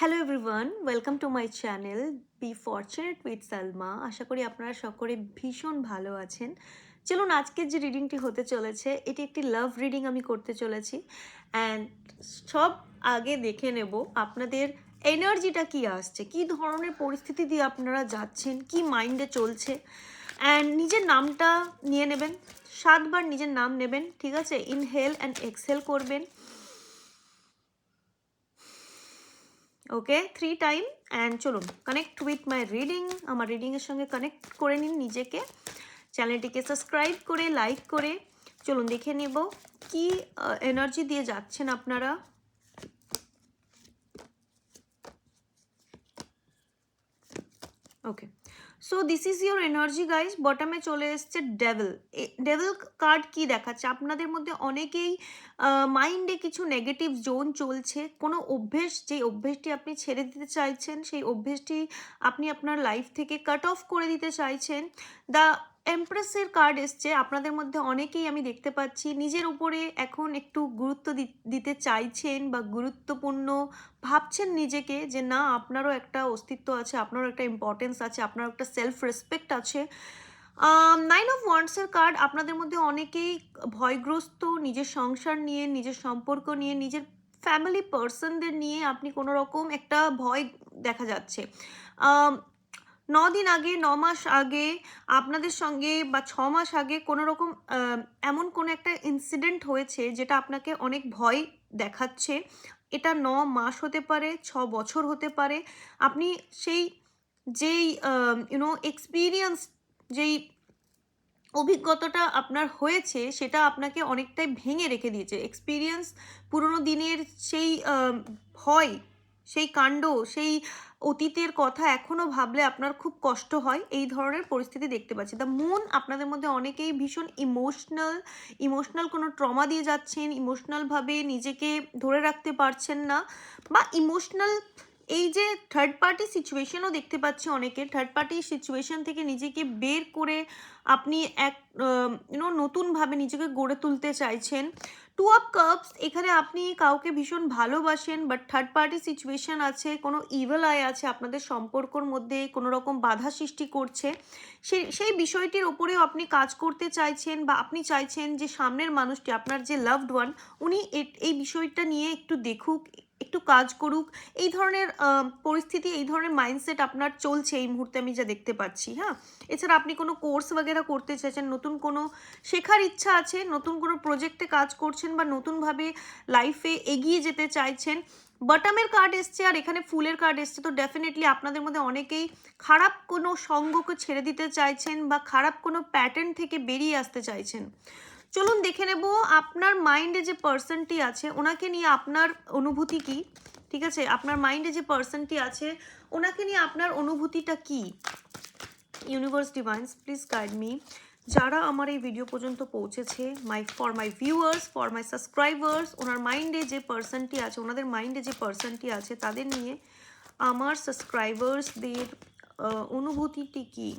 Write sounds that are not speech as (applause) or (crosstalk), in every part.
Hello everyone welcome to my channel be fortunate with Salma আশা করি আপনারা সকলে ভীষণ ভালো আছেন। চলুন আজকের যে রিডিংটি হতে চলেছে, এটি একটি লাভ রিডিং আমি করতে চলেছি। অ্যান্ড সব আগে দেখে নেব আপনাদের এনার্জিটা কি আসছে, কি ধরনের পরিস্থিতি দিয়ে আপনারা যাচ্ছেন, কি মাইন্ডে চলছে। অ্যান্ড নিজের নামটা নিয়ে নেবেন, সাতবার নিজের নাম নেবেন, ঠিক আছে? ইনহেল অ্যান্ড এক্সহেল করবেন। ওকে থ্রি টাইম অ্যান্ড চলুন কানেক্ট উইথ মাই রিডিং আমার রিডিংয়ের সঙ্গে কানেক্ট করে নিন নিজেকে। চ্যানেলটিকে সাবস্ক্রাইব করে লাইক করে। চলুন দেখে নেব, কি এনার্জি দিয়ে যাচ্ছেন আপনারা? Okay so this is your energy guys বটমে চলে এসছে ডেভেল ডেভেল কার্ড কি দেখাচ্ছে? আপনাদের মধ্যে অনেকেই মাইন্ডে কিছু নেগেটিভ জোন চলছে। কোনো অভ্যেস, যেই অভ্যেসটি আপনি ছেড়ে দিতে চাইছেন, সেই অভ্যেসটি আপনি আপনার লাইফ থেকে কাট অফ করে দিতে চাইছেন। দ্য এমপ্রেসের কার্ড এসছে। আপনাদের মধ্যে অনেকেই আমি দেখতে পাচ্ছি। নিজের উপরে এখন একটু গুরুত্ব দিতে চাইছেন বা গুরুত্বপূর্ণ ভাবছেন নিজেকে যে, না, আপনারও একটা অস্তিত্ব আছে, আপনারও একটা ইম্পর্টেন্স আছে, আপনারও একটা সেলফ রেসপেক্ট আছে নাইন অফ ওয়ান্ডসের কার্ড আপনাদের মধ্যে অনেকেই ভয়গ্রস্ত। নিজের সংসার নিয়ে, নিজের সম্পর্ক নিয়ে, নিজের ফ্যামিলি পার্সনদের নিয়ে আপনি কোনো রকম একটা ভয় দেখা যাচ্ছে। দিন আগে ন মাস আগে, আপনাদের সঙ্গে বা ছ মাস আগে কোনো রকম এমন কোনো একটা ইনসিডেন্ট হয়েছে যেটা আপনাকে অনেক ভয় দেখাচ্ছে? এটা ন মাস হতে পারে, ছ বছর হতে পারে। আপনি সেই, যেই ইউনো এক্সপিরিয়েন্স যেই অভিজ্ঞতাটা আপনার হয়েছে সেটা আপনাকে অনেকটাই ভেঙে রেখে দিয়েছে। এক্সপিরিয়েন্স পুরনো দিনের সেই ভয় সেই কাণ্ড, সেই অতীতের কথা এখনও ভাবলে আপনার খুব কষ্ট হয়, এই ধরনের পরিস্থিতি দেখতে পাচ্ছি। দ্য মুন আপনাদের মধ্যে অনেকেই ভীষণ ইমোশনাল ইমোশনাল কোনো ট্রমা দিয়ে যাচ্ছেন ইমোশনালভাবে নিজেকে ধরে রাখতে পারছেন না, বা ইমোশনাল এই যে থার্ড পার্টি সিচুয়েশনও দেখতে পাচ্ছি অনেকে থার্ড পার্টি সিচুয়েশন থেকে নিজেকে বের করে আপনি এক ইউনো নতুনভাবে নিজেকে গড়ে তুলতে চাইছেন। টু অফ কাপস এখানে আপনি কাউকে ভীষণ ভালোবাসেন বাট থার্ড পার্টি সিচুয়েশান আছে, কোনো ইভেল আয় আছে, আপনাদের সম্পর্কর মধ্যে কোনো রকম বাধা সৃষ্টি করছে সেই সেই বিষয়টির ওপরেও আপনি কাজ করতে চাইছেন বা আপনি চাইছেন যে সামনের মানুষটি, আপনার যে লাভড ওয়ান উনি এই বিষয়টা নিয়ে একটু দেখুক একটু কাজ করুক। এই ধরনের পরিস্থিতি, এই ধরনের মাইন্ডসেট আপনার চলছে এই মুহূর্তে আমি যা দেখতে পাচ্ছি হ্যাঁ? এছাড়া আপনি কোনো কোর্স বগেরা করতে চাইছেন, নতুন কোনো শেখার ইচ্ছা আছে, নতুন কোনো প্রজেক্টে কাজ করছেন বা নতুনভাবে লাইফে এগিয়ে যেতে চাইছেন বটামের কার্ড এসছে আর এখানে ফুলের কার্ড এসছে, তো ডেফিনেটলি আপনাদের মধ্যে অনেকেই খারাপ কোনো সঙ্গকে ছেড়ে দিতে চাইছেন বা খারাপ কোনো প্যাটার্ন থেকে বেরিয়ে আসতে চাইছেন। চলুন দেখে নেব আপনার মাইন্ডে যে পার্সনটি আছে, ওনাকে নিয়ে আপনার অনুভূতি কি? ঠিক আছে? আপনার মাইন্ডে যে পার্সনটি আছে, ওনাকে নিয়ে আপনার অনুভূতিটা কি? Universe divines please guide me যারা আমার এই ভিডিও পর্যন্ত পৌঁছেছে my for my viewers for my subscribers ওনার মাইন্ডে যে পার্সনটি আছে, ওনাদের মাইন্ডে যে পার্সনটি আছে, তাদের নিয়ে আমার সাবস্ক্রাইবার্সদের অনুভূতিটি কী?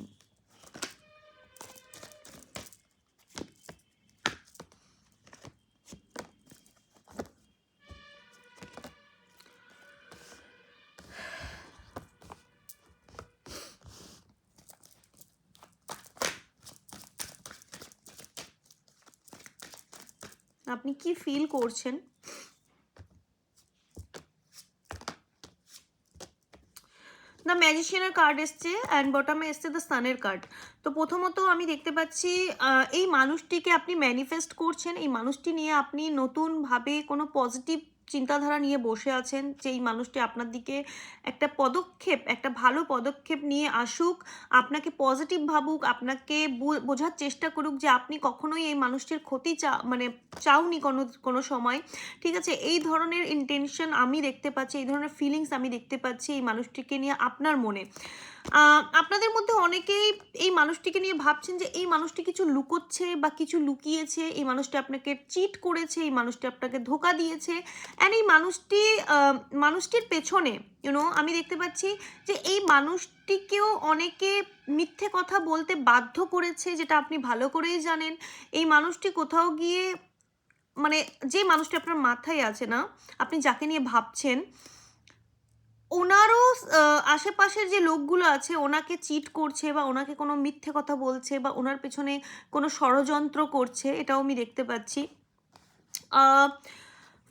আপনি কি ফিল করছেন? দ্য ম্যাজিশিয়ানের কার্ড এসছে অ্যান্ড বটমে এসছে দ্য সানের কার্ড তো প্রথমত আমি দেখতে পাচ্ছি এই মানুষটিকে আপনি ম্যানিফেস্ট করছেন, এই মানুষটি নিয়ে আপনি নতুনভাবে কোনো পজিটিভ চিন্তাধারা নিয়ে বসে আছেন যে এই মানুষটি আপনার দিকে একটা পদক্ষেপ, একটা ভালো পদক্ষেপ নিয়ে আসুক, আপনাকে পজিটিভ ভাবুক, আপনাকে বোঝার চেষ্টা করুক যে আপনি কখনোই এই মানুষটির ক্ষতি চা মানে চাওনি কোনো কোনো সময়। ঠিক আছে, এই ধরনের ইন্টেনশন আমি দেখতে পাচ্ছি, এই ধরনের ফিলিংস আমি দেখতে পাচ্ছি এই মানুষটিকে নিয়ে আপনার মনে। আপনাদের মধ্যে অনেকেই এই মানুষটিকে নিয়ে ভাবছেন যে এই মানুষটি কিছু লুকোচ্ছে বা কিছু লুকিয়েছে, এই মানুষটি আপনাকে চিট করেছে, এই মানুষটি আপনাকে ধোকা দিয়েছে। অ্যান্ড এই মানুষটি মানুষটির পেছনে ইউনো আমি দেখতে পাচ্ছি যে এই মানুষটিকেও অনেকে মিথ্যে কথা বলতে বাধ্য করেছে, যেটা আপনি ভালো করেই জানেন। এই মানুষটি কোথাও গিয়ে মানে যে মানুষটি আপনার মাথায় আছে না, আপনি যাকে নিয়ে ভাবছেন, ওনারও আশেপাশের যে লোকগুলো আছে, ওনাকে চিট করছে বা ওনাকে কোনো মিথ্যে কথা বলছে বা ওনার পেছনে কোনো ষড়যন্ত্র করছে, এটাও আমি দেখতে পাচ্ছি।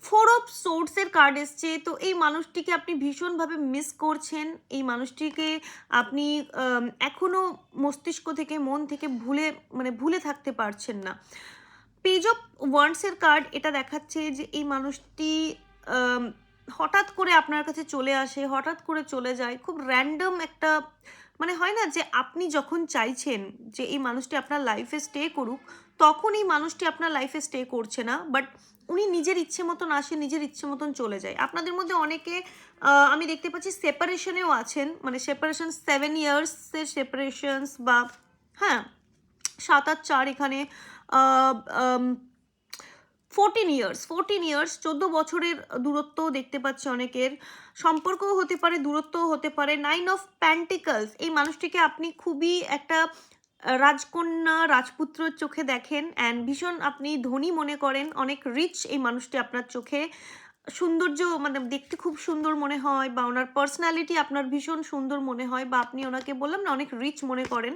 ফোর অফ সোর্সের কার্ড এসছে। তো এই মানুষটিকে আপনি ভীষণভাবে মিস করছেন। এই মানুষটিকে আপনি আম, এখনও মস্তিষ্ক থেকে মন থেকে ভুলে মানে ভুলে থাকতে পারছেন না। পেজ অফ ওয়ান্ডসের কার্ড এটা দেখাচ্ছে যে এই মানুষটি হঠাৎ করে আপনার কাছে চলে আসে হঠাৎ করে চলে যায়। খুব র্যান্ডম একটা মানে হয় না যে আপনি যখন চাইছেন যে এই মানুষটি আপনার লাইফে স্টে করুক তখন এই মানুষটি আপনার লাইফে স্টে করছে না। বাট উনি নিজের ইচ্ছে মতন আসে, নিজের ইচ্ছে মতন চলে যায়। আপনাদের মধ্যে অনেকে আমি দেখতে পাচ্ছি সেপারেশনেও আছেন মানে সেপারেশন সেভেন ইয়ার্সের সেপারেশনস বা হ্যাঁ সাত আট চার এখানে ফোরটিন ইয়ার্স ফোরটিন ইয়ার্স চোদ্দ বছরের দূরত্ব দেখতে পাচ্ছি অনেকের। সম্পর্কও হতে পারে, দূরত্বও হতে পারে। নাইন অফ প্যান্টিকলস এই মানুষটিকে আপনি খুবই একটা রাজকন্যা রাজপুত্রর চোখে দেখেন অ্যান্ড ভীষণ আপনি ধনী মনে করেন। অনেক রিচ এই মানুষটি আপনার চোখে। সৌন্দর্য মানে দেখতে খুব সুন্দর মনে হয় বা ওনার পার্সোনালিটি আপনার ভীষণ সুন্দর মনে হয় বা আপনি ওনাকে বললাম না অনেক রিচ মনে করেন।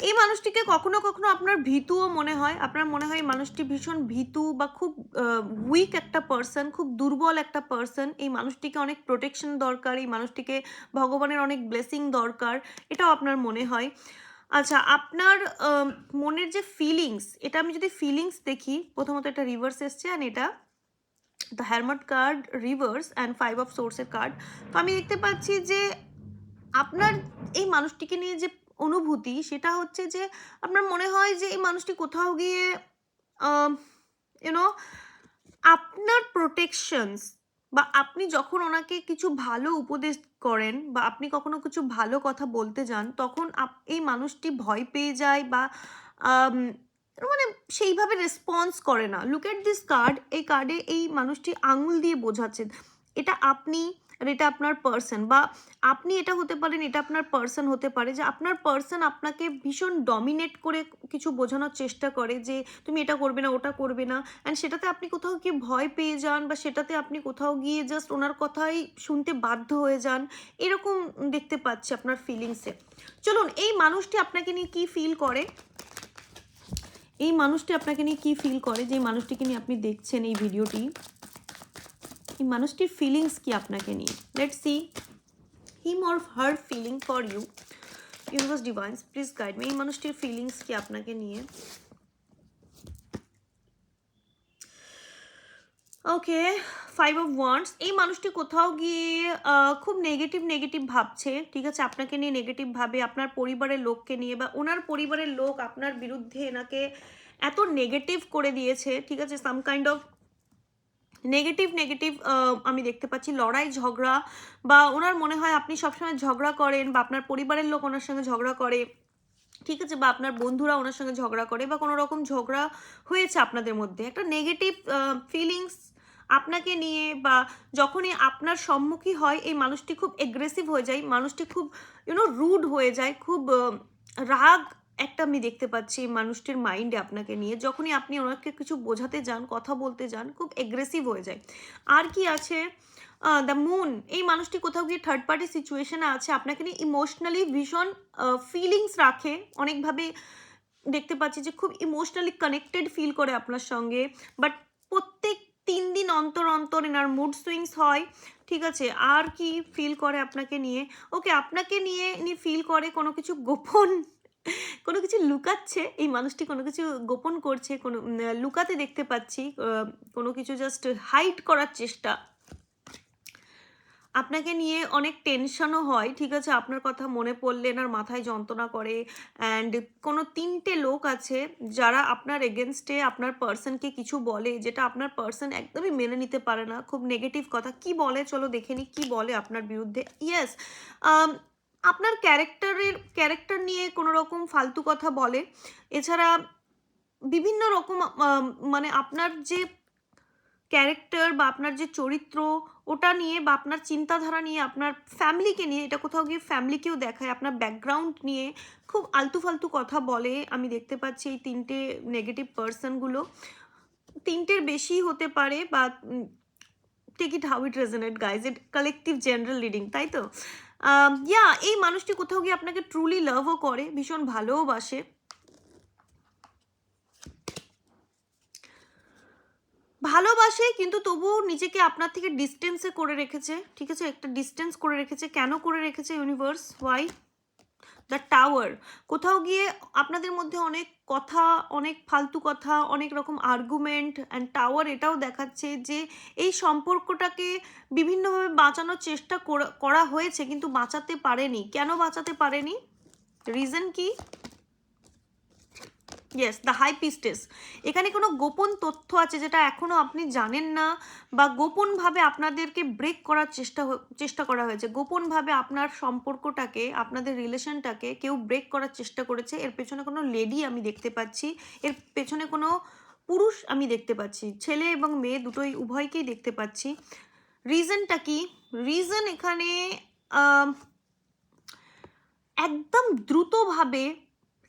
এই মানুষটিকে কখনো কখনো আপনার ভীতুও মনে হয়। আপনার মনে হয় এই মানুষটি ভীষণ ভীতু বা খুব উইক একটা পার্সন খুব দুর্বল একটা পার্সন এই মানুষটিকে অনেক প্রোটেকশন দরকার, এই মানুষটিকে ভগবানের অনেক ব্লেসিং দরকার, এটাও আপনার মনে হয়। আচ্ছা আপনার মনের যে ফিলিংস এটা আমি যদি ফিলিংস দেখি, প্রথমত এটা রিভার্স এসছে অ্যান্ড এটা the hermit card reverse and five of সোর্সের কার্ড তো আমি দেখতে পাচ্ছি যে আপনার এই মানুষটিকে নিয়ে যে অনুভূতি সেটা হচ্ছে যে আপনার মনে হয় যে এই মানুষটি কোথাও গিয়ে ইউনো আপনার প্রোটেকশনস বা আপনি যখন ওনাকে কিছু ভালো উপদেশ করেন বা আপনি কখনো কিছু ভালো কথা বলতে যান, তখন এই মানুষটি ভয় পেয়ে যায় বা মানে সেইভাবে রেসপন্স করে না। লুক এট দিস কার্ড এই কার্ডে এই মানুষটি আঙুল দিয়ে বোঝাচ্ছে এটা আপনি আর এটা আপনার পার্সন বা আপনি এটা হতে পারেন, এটা আপনার পার্সন হতে পারে যে আপনার পার্সন আপনাকে ভীষণ ডমিনেট করে কিছু বোঝানোর চেষ্টা করে যে তুমি এটা করবে না, ওটা করবে না অ্যান্ড সেটাতে আপনি কোথাও গিয়ে ভয় পেয়ে যান বা সেটাতে আপনি কোথাও গিয়ে জাস্ট ওনার কথাই শুনতে বাধ্য হয়ে যান, এরকম দেখতে পাচ্ছি আপনার ফিলিংসে চলুন, এই মানুষটি আপনাকে নিয়ে কি ফিল করে? এই মানুষটি আপনাকে নিয়ে কি ফিল করে? যে মানুষটিকে নিয়ে আপনি দেখছেন এই ভিডিওটি এই মানুষটির ফিলিংস কি আপনাকে নিয়ে? Let see him or her feeling for you universe divines please guide me এই মানুষটির ফিলিংস কি আপনাকে নিয়ে? ওকে ফাইভ অফ ওয়ান্ডস এই মানুষটি কোথাও গিয়ে খুব নেগেটিভ নেগেটিভ ভাবছে, ঠিক আছে? আপনাকে নিয়ে নেগেটিভ ভাবে, আপনার পরিবারের লোককে নিয়ে বা ওনার পরিবারের লোক আপনার বিরুদ্ধে এনাকে এত নেগেটিভ করে দিয়েছে, ঠিক আছে? Some kind of negative negative আমি দেখতে পাচ্ছি লড়াই, ঝগড়া বা ওনার মনে হয় আপনি সবসময় ঝগড়া করেন বা আপনার পরিবারের লোক ওনার সঙ্গে ঝগড়া করে, ঠিক আছে, বা আপনার বন্ধুরা ওনার সঙ্গে ঝগড়া করে বা কোনো রকম ঝগড়া হয়েছে আপনাদের মধ্যে, একটা নেগেটিভ ফিলিংস আপনাকে নিয়ে বা যখনই আপনার সম্মুখী হয়, এই মানুষটি খুব এগ্রেসিভ হয়ে যায়, মানুষটি খুব ইউনো রুড হয়ে যায়, খুব রাগ একটা আমি দেখতে পাচ্ছি এই মানুষটির মাইন্ডে আপনাকে নিয়ে। যখনই আপনি ওনাকে কিছু বোঝাতে যান, কথা বলতে যান, খুব এগ্রেসিভ হয়ে যায়। আর কি আছে? দ্য মুন এই মানুষটি কোথাও গিয়ে থার্ড পার্টি সিচুয়েশনে আছে। আপনাকে নিয়ে ইমোশনালি ভীষণ ফিলিংস রাখে। অনেকভাবে দেখতে পাচ্ছি যে খুব ইমোশনালি কানেক্টেড ফিল করে আপনার সঙ্গে। বাট প্রত্যেক তিন দিন অন্তর অন্তর এনার মুড সুইংস হয়। ঠিক আছে? আর কি ফিল করে আপনাকে নিয়ে? ওকে আপনাকে নিয়ে ইনি ফিল করে কোনো কিছু গোপন কোনো কিছু লুকাচ্ছে, এই মানুষটি কোনো কিছু গোপন করছে, কোনো লুকাতে দেখতে পাচ্ছি কোনো কিছু জাস্ট হাইড করার চেষ্টা। আপনাকে নিয়ে অনেক টেনশনও হয়, ঠিক আছে? আপনার কথা মনে পড়লে এনার মাথায় যন্ত্রণা করে। অ্যান্ড কোনো তিনটে লোক আছে যারা আপনার এগেনস্টে আপনার পার্সনকে কিছু বলে, যেটা আপনার পার্সন একদমই মেনে নিতে পারে না। খুব নেগেটিভ কথা। কি বলে? চলো দেখে নি, কি বলে আপনার বিরুদ্ধে? ইয়েস আপনার ক্যারেক্টারের, ক্যারেক্টার নিয়ে কোনো রকম ফালতু কথা বলে। এছাড়া বিভিন্ন রকম মানে আপনার যে ক্যারেক্টার বা আপনার যে চরিত্র, ওটা নিয়ে বা আপনার চিন্তাধারা নিয়ে, আপনার ফ্যামিলিকে নিয়ে, এটা কোথাও গিয়ে ফ্যামিলিকেও দেখায়, আপনার ব্যাকগ্রাউন্ড নিয়ে খুব আলতু ফালতু কথা বলে। আমি দেখতে পাচ্ছি এই তিনটে নেগেটিভ পার্সনগুলো তিনটের বেশি হতে পারে বা take it how it resonate guys it collective general reading তাই তো? ইয়া এই মানুষটি কোথাও গিয়ে আপনাকে ট্রুলি লাভও করে, ভীষণ ভালোবাসে ভালোবাসে কিন্তু তবুও নিজেকে আপনার থেকে ডিস্টেন্সে করে রেখেছে, ঠিক আছে? একটা ডিস্টেন্স করে রেখেছে, কেন করে রেখেছে ইউনিভার্স ওয়াই দ্য টাওয়ার কোথাও গিয়ে আপনাদের মধ্যে অনেক কথা, অনেক ফালতু কথা, অনেক রকম আর্গুমেন্ট অ্যান্ড টাওয়ার এটাও দেখাচ্ছে যে এই সম্পর্কটাকে বিভিন্নভাবে বাঁচানোর চেষ্টা করা- হয়েছে কিন্তু বাঁচাতে পারেনি। কেন বাঁচাতে পারেনি? রিজন কি? ইয়েস দ্য হাই পিস্টেস এখানে কোনো গোপন তথ্য আছে যেটা এখনও আপনি জানেন না বা গোপনভাবে আপনাদেরকে ব্রেক করার চেষ্টা চেষ্টা করা হয়েছে। গোপনভাবে আপনার সম্পর্কটাকে, আপনাদের রিলেশনটাকে কেউ ব্রেক করার চেষ্টা করেছে। এর পেছনে কোনো লেডি আমি দেখতে পাচ্ছি। এর পেছনে কোনো পুরুষ আমি দেখতে পাচ্ছি। ছেলে এবং মেয়ে দুটোই উভয়কেই দেখতে পাচ্ছি। রিজনটা কি? রিজন এখানে একদম দ্রুতভাবে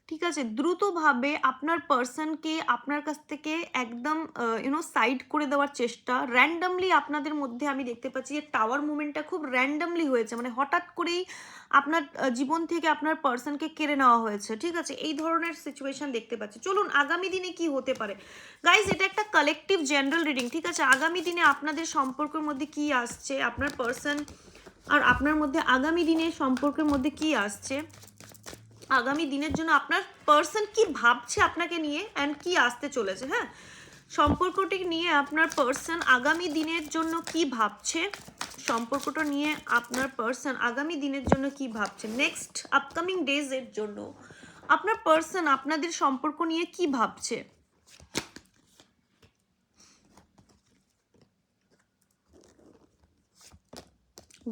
ঠিক আছে? দ্রুতভাবে আপনার পার্সনকে আপনার কাছ থেকে একদম ইউনো সাইড করে দেওয়ার চেষ্টা। র্যান্ডামলি আপনাদের মধ্যে আমি দেখতে পাচ্ছি যে টাওয়ার মুভমেন্টটা খুব র্যান্ডামলি হয়েছে। মানে হঠাৎ করেই আপনার জীবন থেকে আপনার পার্সনকে কেড়ে নেওয়া হয়েছে। ঠিক আছে? এই ধরনের সিচুয়েশন দেখতে পাচ্ছি। চলুন, আগামী দিনে কি হতে পারে? গাইজ এটা একটা কালেকটিভ জেনারেল রিডিং ঠিক আছে? আগামী দিনে আপনাদের সম্পর্কের মধ্যে কি আসছে? আপনার পার্সন আর আপনার মধ্যে আগামী দিনে সম্পর্কের মধ্যে কি আসছে? আগামী দিনের জন্য আপনার পার্সন কি ভাবছে আপনাকে নিয়ে অ্যান্ড কি আসতে চলেছে হ্যাঁ? সম্পর্কটি নিয়ে আপনার পার্সন আগামী দিনের জন্য কি ভাবছে? সম্পর্কটা নিয়ে আপনার পার্সন আগামী দিনের জন্য কি ভাবছে? নেক্সট আপকামিং ডেজ এর জন্য আপনার পার্সন আপনাদের সম্পর্ক নিয়ে কি ভাবছে?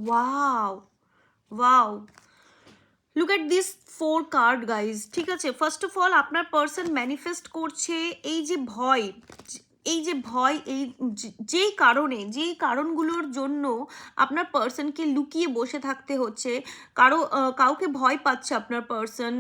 Wow wow look at this four card guys ঠিক আছে ফার্স্ট অফ অল আপনার পার্সন ম্যানিফেস্ট করছে এই যে ভয়, এই যে ভয়, এই যেই কারণে, যেই কারণগুলোর জন্য আপনার পার্সনকে লুকিয়ে বসে থাকতে হচ্ছে, কারও কাউকে ভয় পাচ্ছে আপনার পার্সন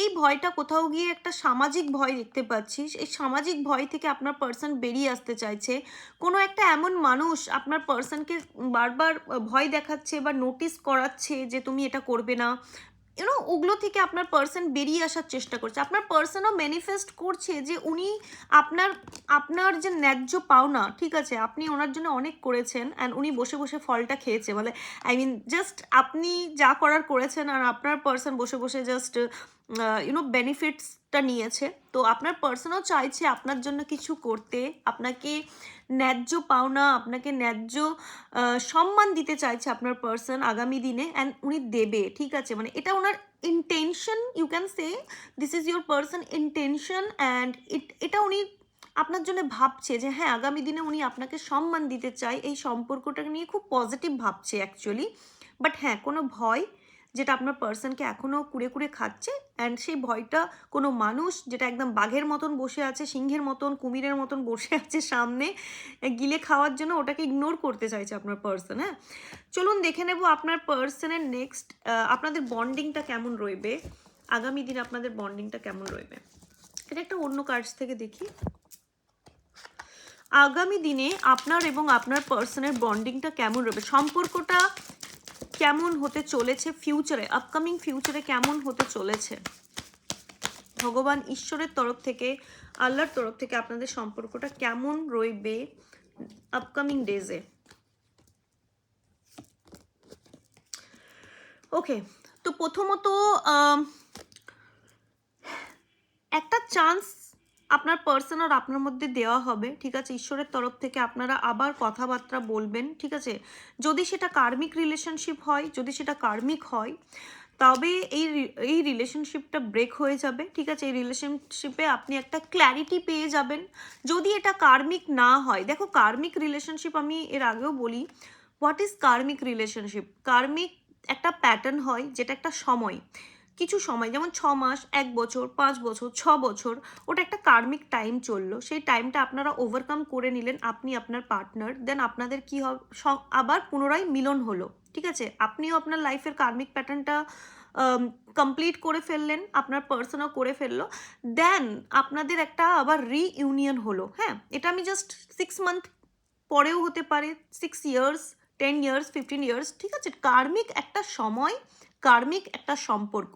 এই ভয়টা কোথাও গিয়ে একটা সামাজিক ভয় দেখতে পাচ্ছিস এই সামাজিক ভয় থেকে আপনার পার্সন বেরিয়ে আসতে চাইছে, কোনো একটা এমন মানুষ আপনার পার্সনকে বারবার ভয় দেখাচ্ছে বা নোটিস করাচ্ছে যে তুমি এটা করবে না ইউনো ওগুলো থেকে আপনার পার্সন বেরিয়ে আসার চেষ্টা করছে। আপনার পার্সনও ম্যানিফেস্ট করছে যে উনি আপনার আপনার যে ন্যায্য পাওনা, ঠিক আছে, আপনি ওনার জন্য অনেক করেছেন অ্যান্ড উনি বসে বসে ফলটা খেয়েছে। মানে আই মিন জাস্ট আপনি যা করার করেছেন আর আপনার পার্সন বসে বসে জাস্ট ইউনো বেনিফিটসটা নিয়েছে। তো আপনার পার্সনও চাইছে আপনার জন্য কিছু করতে, আপনাকে ন্যায্য পাওনা, আপনাকে ন্যায্য সম্মান দিতে চাইছে আপনার পার্সন আগামী দিনে অ্যান্ড উনি দেবে, ঠিক আছে? মানে এটা ওনার intention you can say this is your person intention and it এটা উনি আপনার জন্য ভাবছে যে হ্যাঁ আগামী দিনে উনি আপনাকে সম্মান দিতে চায়, এই সম্পর্কটাকে নিয়ে খুব পজিটিভ ভাবছে অ্যাকচুয়ালি বাট হ্যাঁ কোনো ভয় যেটা আপনার পার্সনকে এখনও কুড়ে কুড়ে খাচ্ছে অ্যান্ড সেই ভয়টা কোনো মানুষ যেটা একদম বাঘের মতন বসে আছে, সিংহের মতন, কুমিরের মতন বসে আছে সামনে গিলে খাওয়ার জন্য ওটাকে ইগনোর করতে চাইছে আপনার পার্সন হ্যাঁ? চলুন দেখে নেব আপনার পার্সনের নেক্সট আপনাদের বন্ডিংটা কেমন রইবে? আগামী দিনে আপনাদের বন্ডিংটা কেমন রইবে? এটা একটা অন্য কার্ডস থেকে দেখি। আগামী দিনে আপনার এবং আপনার পার্সনের বন্ডিংটা কেমন রবে সম্পর্কটা কেমন হতে চলেছে ফিউচারে আপকামিং ফিউচারে কেমন হতে চলেছে? ভগবান ঈশ্বরের তরফ থেকে, আল্লাহর তরফ থেকে আপনাদের সম্পর্কটা কেমন রইবে আপকামিং ডেজে ওকে তো প্রথমত একটা চান্স আপনার পার্সন আর আপনার মধ্যে দেওয়া হবে, ঠিক আছে? ঈশ্বরের তরফ থেকে আপনারা আবার কথাবার্তা বলবেন, ঠিক আছে? যদি সেটা কার্মিক রিলেশনশিপ হয়, যদি সেটা কার্মিক হয়, তবে এই এই রিলেশনশিপটা ব্রেক হয়ে যাবে, ঠিক আছে? এই রিলেশনশিপে আপনি একটা ক্ল্যারিটি পেয়ে যাবেন। যদি এটা কার্মিক না হয়, দেখো কার্মিক রিলেশনশিপ আমি এর আগেও বলি what is karmic relationship karmic একটা প্যাটার্ন হয়, যেটা একটা সময়। কিছু সময়, যেমন ছ মাস, এক বছর, পাঁচ বছর, ছ বছর, ওটা একটা কার্মিক টাইম চলল। সেই টাইমটা আপনারা ওভারকাম করে নিলেন আপনি আপনার পার্টনার দেন আপনাদের কি হবে আবার পুনরায় মিলন হলো, ঠিক আছে? আপনিও আপনার লাইফের কার্মিক প্যাটার্নটা কমপ্লিট করে ফেললেন, আপনার পার্সনও করে ফেলল দেন আপনাদের একটা আবার রিইউনিয়ন হলো হ্যাঁ? এটা আমি জাস্ট সিক্স মান্থ পরেও হতে পারে six years ten years fifteen years ঠিক আছে? কার্মিক একটা সময় কার্মিক একটা সম্পর্ক।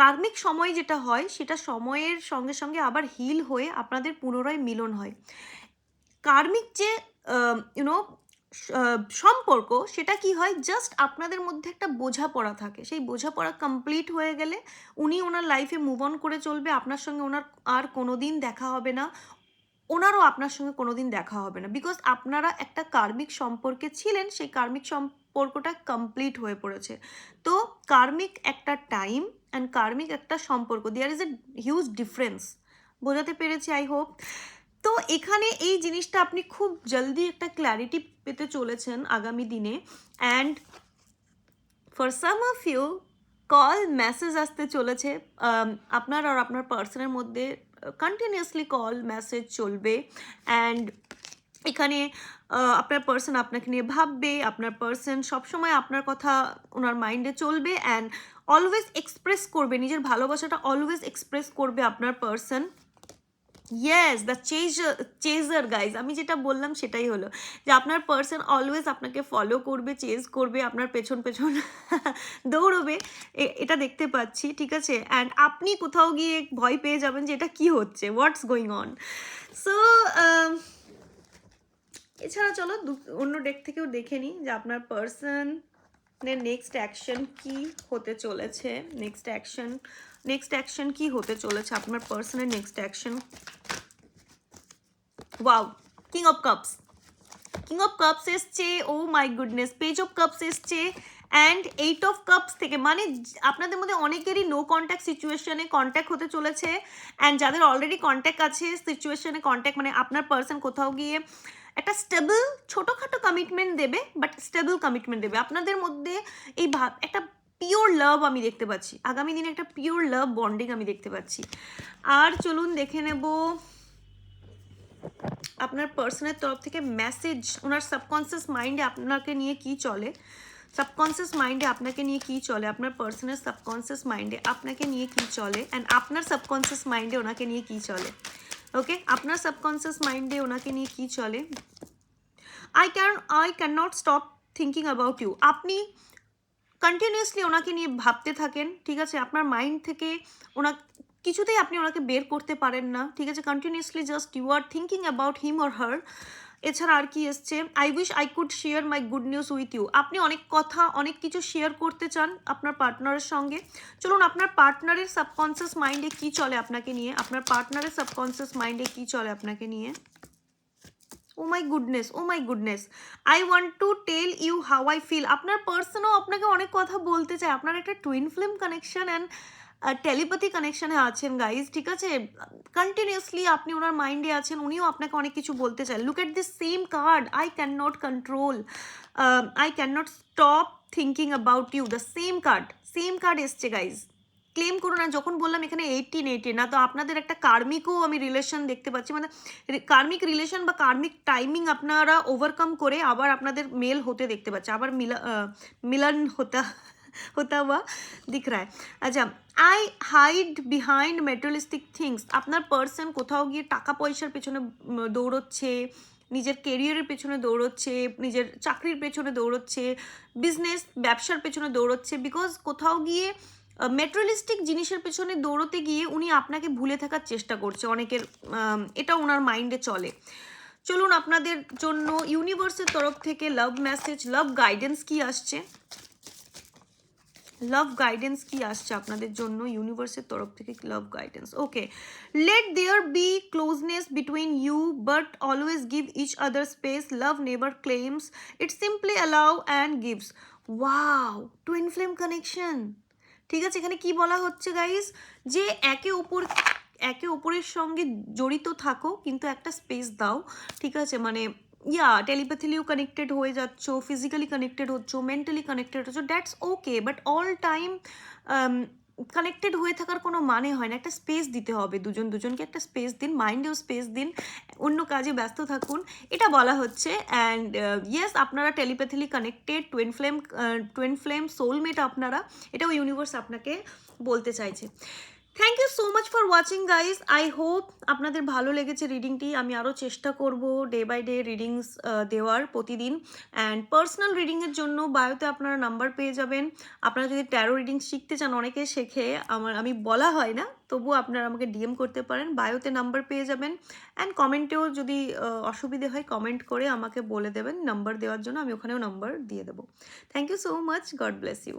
কার্মিক সময় যেটা হয়, সেটা সময়ের সঙ্গে সঙ্গে আবার হিল হয়ে আপনাদের পুনরায় মিলন হয়। কার্মিক যে ইউনো সম্পর্ক, সেটা কি হয় জাস্ট আপনাদের মধ্যে একটা বোঝাপড়া থাকে। সেই বোঝাপড়া কমপ্লিট হয়ে গেলে উনি ওনার লাইফে মুভ অন করে চলবে, আপনার সঙ্গে ওনার আর কোনো দিন দেখা হবে না। ওনারও আপনার সঙ্গে কোনো দিন দেখা হবে না। বিকজ আপনারা একটা কার্মিক সম্পর্কে ছিলেন, সেই কার্মিক সম্পর্কটা কমপ্লিট হয়ে পড়েছে। তো কার্মিক একটা টাইম অ্যান্ড কার্মিক একটা সম্পর্ক there is a huge difference বোঝাতে পেরেছি আই হোপ তো এখানে এই জিনিসটা আপনি খুব জলদি একটা ক্ল্যারিটি পেতে চলেছেন আগামী দিনে। And for some of you call message আসতে চলেছে। আপনার আর আপনার পার্সনের মধ্যে কন্টিনিউয়াসলি কল মেসেজ চলবে। অ্যান্ড এখানে আপনার পার্সন আপনাকে নিয়ে ভাববে, আপনার পার্সন সবসময় আপনার কথা ওনার মাইন্ডে চলবে অ্যান্ড অলওয়েজ এক্সপ্রেস করবে, নিজের ভালোবাসাটা অলওয়েজ এক্সপ্রেস করবে আপনার person yes the chaser chaser guys আমি যেটা বললাম সেটাই হলো যে আপনার পার্সন অলওয়েজ আপনাকে ফলো করবে চেজ করবে, আপনার পেছন পেছন (laughs) দৌড়বে। এটা দেখতে পাচ্ছি, ঠিক আছে? অ্যান্ড আপনি কোথাও গিয়ে ভয় পেয়ে যাবেন যে এটা কী হচ্ছে হোয়াটস গোয়িং অন সো এছাড়া চলো অন্য ডেক থেকেও দেখে নিই যে আপনার পার্সন নেক্সট অ্যাকশন কি হতে চলেছে নেক্সট অ্যাকশন নেক্সট অ্যাকশন কি হতে চলেছে, আপনার পার্সনের next action wow king of cups king of cups এসছে ও my goodness page of cups এসছে অ্যান্ড এইট অফ কাপস থেকে মানে আপনাদের মধ্যে অনেকেরই নো কন্ট্যাক্ট সিচুয়েশনে কন্ট্যাক্ট হতে চলেছে অ্যান্ড যাদের অলরেডি কন্ট্যাক্ট আছে সিচুয়েশনে কন্ট্যাক্ট মানে আপনার পার্সন কোথাও গিয়ে একটা স্টেবল ছোটোখাটো কমিটমেন্ট দেবে বাট স্টেবল কমিটমেন্ট দেবে। আপনাদের মধ্যে এই ভাব, একটা পিওর লাভ আমি দেখতে পাচ্ছি। আগামী দিনে একটা পিওর লাভ বন্ডিং আমি দেখতে পাচ্ছি। আর চলুন দেখে নেব আপনার পার্সনের তরফ থেকে মেসেজ ওনার সাবকনসিয়াস মাইন্ডে আপনাকে নিয়ে কি চলে? সাবকনসিয়াস মাইন্ডে আপনাকে নিয়ে কি চলে? আপনার পার্সনের সাবকনসিয়াস মাইন্ডে আপনাকে নিয়ে কি চলে? অ্যান্ড আপনার সাবকনসিয়াস মাইন্ডে ওনাকে নিয়ে কি চলে? ওকে আপনার সাবকনসিয়াস মাইন্ডে ওনাকে নিয়ে কি চলে I can I can not stop thinking about you আপনি কন্টিনিউয়াসলি ওনাকে নিয়ে ভাবতে থাকেন ঠিক আছে আপনার মাইন্ড থেকে ওনা কিছুতেই আপনি ওনাকে বের করতে পারেন না ঠিক আছে continuously just you are thinking about him or her এছাড়া আর কি এসছে? I wish I could share my good news with you আপনি অনেক কথা, অনেক কিছু শেয়ার করতে চান আপনার পার্টনারের সঙ্গে। চলুন, আপনার পার্টনারের সাবকনসিয়াস মাইন্ডে কি চলে আপনাকে নিয়ে? আপনার পার্টনারের সাবকনসিয়াস মাইন্ডে কি চলে আপনাকে নিয়ে? ও my goodness oh my goodness I want to tell you how I feel আপনার পার্সনও আপনাকে অনেক কথা বলতে চায়। আপনার একটা twin flame connection and telepathy কানেকশনে আছেন গাইজ ঠিক আছে? কন্টিনিউয়াসলি আপনি ওনার মাইন্ডে আছেন, উনিও আপনাকে অনেক কিছু বলতে চান look at this same card I can not control I can not stop thinking about you the same card same card এসছে গাইজ ক্লেম করো না যখন বললাম এখানে এইটিন এইটিন না, তো আপনাদের একটা কার্মিকও আমি রিলেশন দেখতে পাচ্ছি মানে কার্মিক রিলেশন বা কার্মিক টাইমিং আপনারা ওভারকাম করে আবার আপনাদের মেল হতে দেখতে পাচ্ছি, আবার মিলা মিলন হতা (laughs) होता हुआ दिख रहा है আচ্ছা I hide behind materialistic things আপনার পার্সন কোথাও গিয়ে টাকা পয়সার পেছনে উম, দৌড়চ্ছে নিজের কেরিয়ারের পেছনে দৌড়চ্ছে নিজের চাকরির পেছনে দৌড়চ্ছে বিজনেস ব্যবসার পেছনে দৌড়চ্ছে বিকজ কোথাও গিয়ে মেটেরিয়ালিস্টিক জিনিসের পেছনে দৌড়তে গিয়ে উনি আপনাকে ভুলে থাকার চেষ্টা করছে অনেকের আম, এটা ওনার মাইন্ডে চলে চলুন আপনাদের জন্য ইউনিভার্সের তরফ থেকে লাভ মেসেজ লাভ গাইডেন্স কি আসছে লাভ গাইডেন্স কি আসছে আপনাদের জন্য? ইউনিভার্সের তরফ থেকে love guidance okay let there be closeness between you but always give each other space love never claims it simply allow and gives wow twin flame connection ঠিক আছে, এখানে কি বলা হচ্ছে গাইস যে একে অপর একে অপরের সঙ্গে জড়িত থাকো, কিন্তু একটা স্পেস দাও। ঠিক আছে মানে ইয়া টেলিপ্যাথিলিও কানেক্টেড হয়ে যাচ্ছ ফিজিক্যালি কানেক্টেড হচ্ছ মেন্টালি কানেক্টেড হচ্ছ that's okay but all time connected হয়ে থাকার কোনো মানে হয় না। একটা স্পেস দিতে হবে দুজন দুজনকে, একটা স্পেস দিন মাইন্ডেও স্পেস দিন, অন্য কাজে ব্যস্ত থাকুন। এটা বলা হচ্ছে অ্যান্ড ইয়েস আপনারা telepathically connected twin flame twin flame soulmate আপনারা, এটাও ইউনিভার্স আপনাকে বলতে চাইছে। Thank you so much for watching guys I hope আপনাদের ভালো লেগেছে রিডিংটি আমি আরও চেষ্টা করব ডে বাই ডে রিডিংস দেওয়ার প্রতিদিন। অ্যান্ড পার্সোনাল রিডিংয়ের জন্য বায়োতে আপনারা নাম্বার পেয়ে যাবেন। আপনারা যদি ট্যারো রিডিং শিখতে চান অনেকে, শেখে আমার, আমি বলা হয় না, তবুও আপনারা আমাকে ডিএম করতে পারেন। বায়োতে নাম্বার পেয়ে যাবেন। অ্যান্ড কমেন্টেও যদি অসুবিধে হয় কমেন্ট করে আমাকে বলে দেবেন। নাম্বার দেওয়ার জন্য আমি ওখানেও নাম্বার দিয়ে দেবো। Thank you so much God bless you